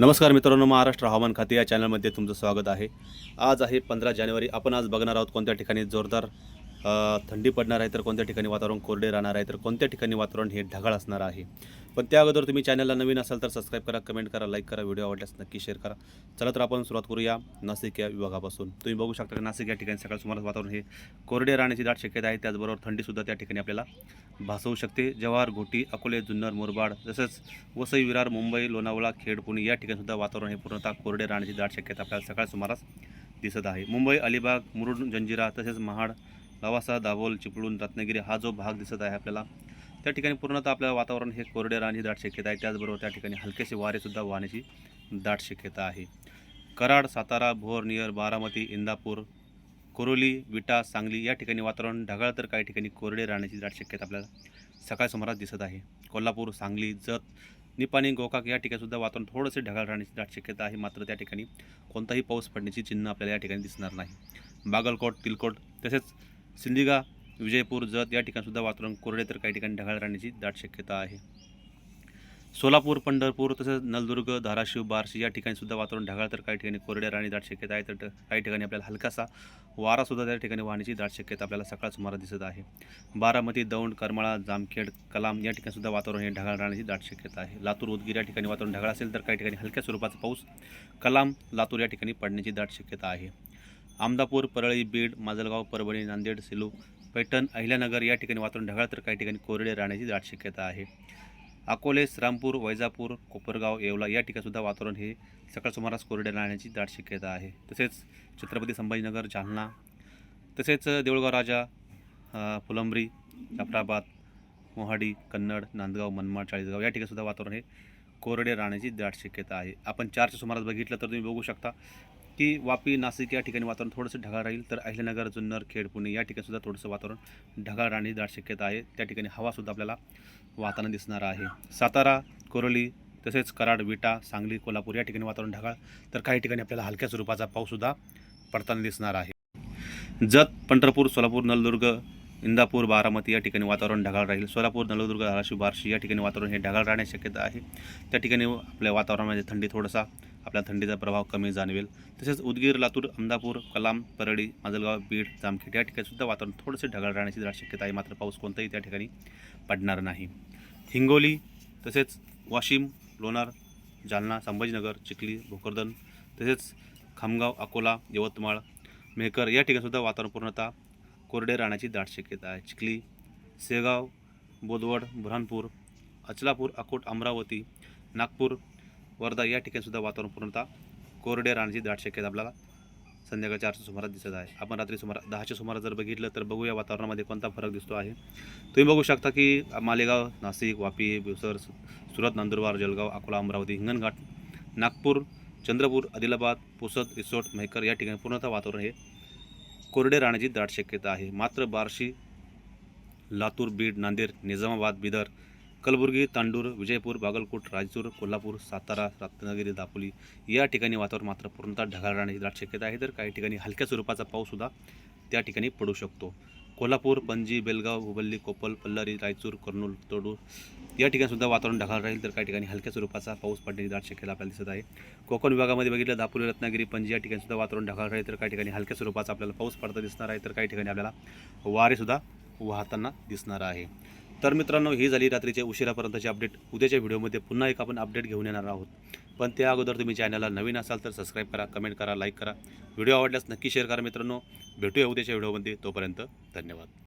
नमस्कार मित्रांनो महाराष्ट्र हवामान खाते या चॅनलमध्ये तुमचं स्वागत आहे. आज आहे पंधरा जानेवारी. आपण आज बघणार आहोत कोणत्या ठिकाणी जोरदार थंडी पडणार आहे तर कोणत्या ठिकाणी वातावरण कोरडे राहणार आहे तर कोणत्या ठिकाणी वातावरण हे ढगाळ असणार आहे? पण त्या अगोदर तुम्ही चॅनलला नवीन असाल तर सबस्क्राईब करा कमेंट करा लाईक करा व्हिडिओ आवडल्यास नक्की शेअर करा. चला तर आपण सुरुवात करूया नाशिक या विभागापासून. तुम्ही बघू शकता की नाशिक या ठिकाणी सकाळ सुमारास वातावरण हे कोरडे राहण्याची दाट शक्यता आहे. त्याचबरोबर थंडीसुद्धा त्या ठिकाणी आपल्याला भासवू शकते. जव्हार घोटी अकोले जुन्नर मुरबाड तसंच वसई विरार मुंबई लोणावळा खेड पुणे या ठिकाणीसुद्धा वातावरण हे पूर्णतः कोरडे राहण्याची दाट शक्यता आपल्याला सकाळ सुमारास दिसत आहे. मुंबई अलिबाग मुरुड जंजिरा तसेच महाड लवासा दाभोल चिपळूण रत्नागिरी हा जो भाग दिसत आहे आपल्याला त्या ठिकाणी पूर्णतः आपल्याला वातावरण हे कोरडे राहण्याची दाट शक्यता आहे. त्याचबरोबर त्या ठिकाणी हलकेसे वारेसुद्धा वाहण्याची दाट शक्यता आहे. कराड सातारा भोर नियर बारामती इंदापूर कोरोली विटा सांगली या ठिकाणी वातावरण ढगाळ तर काही ठिकाणी कोरडे राहण्याची दाट शक्यता आपल्याला सकाळ सुमारास दिसत आहे. कोल्हापूर सांगली जत निपाणी गोकाक या ठिकाणीसुद्धा वातावरण थोडंसे ढगाळ राहण्याची दाट शक्यता आहे. मात्र त्या ठिकाणी कोणताही पाऊस पडण्याची चिन्ह आपल्याला या ठिकाणी दिसणार नाही. बागलकोट तिलकोट तसेच सिंदिगा विजयपूर जत या ठिकाणी सुद्धा वातावरण कोरडे तर काही ठिकाणी ढगाळ राहण्याची दाट शक्यता आहे. सोलापूर पंढरपूर तसेच नलदुर्ग धाराशिव बार्शी या ठिकाणी सुद्धा वातावरण ढगाळ तर काही ठिकाणी कोरडे राहण्याची दाट शक्यता आहे तर काही ठिकाणी आपल्याला हलकासा वारासुद्धा त्या ठिकाणी वाहण्याची दाट शक्यता आपल्याला सकाळ सुमारा दिसत आहे. बारामती दौंड करमाळा जामखेड कलाम या ठिकाणी सुद्धा वातावरण हे ढगाळ राहण्याची दाट शक्यता आहे. लातूर उदगीर या ठिकाणी वातावरण ढगाळ असेल तर काही ठिकाणी हलक्या स्वरूपाचा पाऊस कलाम लातूर या ठिकाणी पडण्याची दाट शक्यता आहे. आमदापूर परळी बीड माजलगाव परभणी नांदेड सेलू पैठण अहिल्यानगर या ठिकाणी वातावरण ढगाळ तर काही ठिकाणी कोरडे राहण्याची दाट शक्यता आहे. अकोले श्रामपूर वैजापूर कोपरगाव येवला या ठिकाणीसुद्धा वातावरण हे सकाळ सुमारास कोरडे राहण्याची दाट शक्यता आहे. तसेच छत्रपती संभाजीनगर जालना तसेच देऊळगाव राजा फुलंबरी फुलंब्री जाफराबाद मोहाडी कन्नड नांदगाव मनमाड चाळीसगाव या ठिकाणीसुद्धा वातावरण हे कोरडे राहण्याची दाट शक्यता आहे. आपण चारच्या सुमारास बघितलं तर तुम्ही बघू शकता की वापी नाशिक या ठिकाणी वातावरण थोडंसं ढगाळ राहील तर अहिल्यानगर जुन्नर खेड पुणे या ठिकाणीसुद्धा थोडंसं वातावरण ढगाळ राहण्याची दाट शक्यता आहे. त्या ठिकाणी हवासुद्धा आपल्याला वाहताना दिसणार आहे. सातारा कोरोली तसेच कराड विटा सांगली कोल्हापूर या ठिकाणी वातावरण ढगाळ तर काही ठिकाणी आपल्याला हलक्या स्वरूपाचा पाऊससुद्धा पडताना दिसणार आहे. जत पंढरपूर सोलापूर नलदुर्ग इंदापूर बारामती या ठिकाणी वातावरण ढगाळ राहील. सोलापूर नळदुर्ग धाराशिव बार्शी या ठिकाणी वातावरण हे ढगाळ राहण्याची शक्यता आहे. त्या ठिकाणी आपल्या वातावरणामध्ये थंडी थोडासा आपल्या थंडीचा प्रभाव कमी जाणवेल. तसेच उदगीर लातूर अमदापूर कलाम परळी माजलगाव बीड जामखेड या ठिकाणी सुद्धा वातावरण थोडेसे ढगाळ राहण्याची शक्यता आहे. मात्र पाऊस कोणताही त्या ठिकाणी पडणार नाही. हिंगोली तसेच वाशिम लोणार जालना संभाजीनगर चिखली भोकरदन तसेच खामगाव अकोला यवतमाळ मेहकर या ठिकाणीसुद्धा वातावरण पूर्णतः कोरडे राहण्याची दाट शक्यता आहे. चिखली सेगाव बोदवड बुरहानपूर अचलापूर अकोट अमरावती नागपूर वर्धा या ठिकाणीसुद्धा वातावरण पूर्णतः कोरडे राहण्याची दाट शक्यता आपल्याला संध्याकाळी चारच्या सुमारास दिसत आहे. आपण रात्री सुमारा दहाच्या सुमारास जर बघितलं तर बघूया वातावरणामध्ये कोणता फरक दिसतो आहे. तुम्ही बघू शकता की मालेगाव नाशिक वापी बिवसर सुरत नंदुरबार जळगाव अकोला अमरावती हिंगणघाट नागपूर चंद्रपूर आदिलाबाद पुसद रिसोट मेहकर या ठिकाणी पूर्णतः वातावरण हे कोरडे राहण्याची दाट शक्यता आहे. मात्र बार्शी लातूर बीड नांदेड निजामाबाद बिदर कलबुर्गी तांडूर विजयपूर बागलकोट रायचूर कोल्हापूर सातारा रत्नागिरी दापोली या ठिकाणी वातावरण मात्र पूर्णतः ढगाळ राहण्याची दाट शक्यता आहे. तर काही ठिकाणी हलक्या स्वरूपाचा पाऊससुद्धा त्या ठिकाणी पडू शकतो. कोल्हापूर पणजी बेलगाव हुबल्ली कोपल पल्लारी रायचूर कर्नूल तोडू या ठिकाणी सुद्धा वातावरण ढगाळ राहील. तर काही ठिकाणी हलक्या स्वरूपाचा पाऊस पडण्याची दाट शक्यता आपल्याला दिसत आहे. कोकण विभागामध्ये बघितलं दापोली रत्नागिरी पणजी या ठिकाणी सुद्धा वातावरण ढगाळ राहील. तर काही ठिकाणी हलक्या स्वरूपाचा आपल्याला पाऊस पडता दिसणार आहे. तर काही ठिकाणी आपल्याला वारेसुद्धा वाहताना दिसणार आहे. तर मित्रांनो ही झाली रात्रीच्या उशिरापर्यंतची अपडेट. उद्याच्या व्हिडिओमध्ये पुन्हा एक आपण अपडेट घेऊन येणार आहोत. पण त्या अगोदर तुम्ही चॅनलला नवीन असाल तर सबस्क्राईब करा कमेंट करा लाईक करा. व्हिडिओ आवडल्यास नक्की शेअर करा मित्रांनो. भेटूया उद्याच्या व्हिडिओमध्ये. तोपर्यंत धन्यवाद.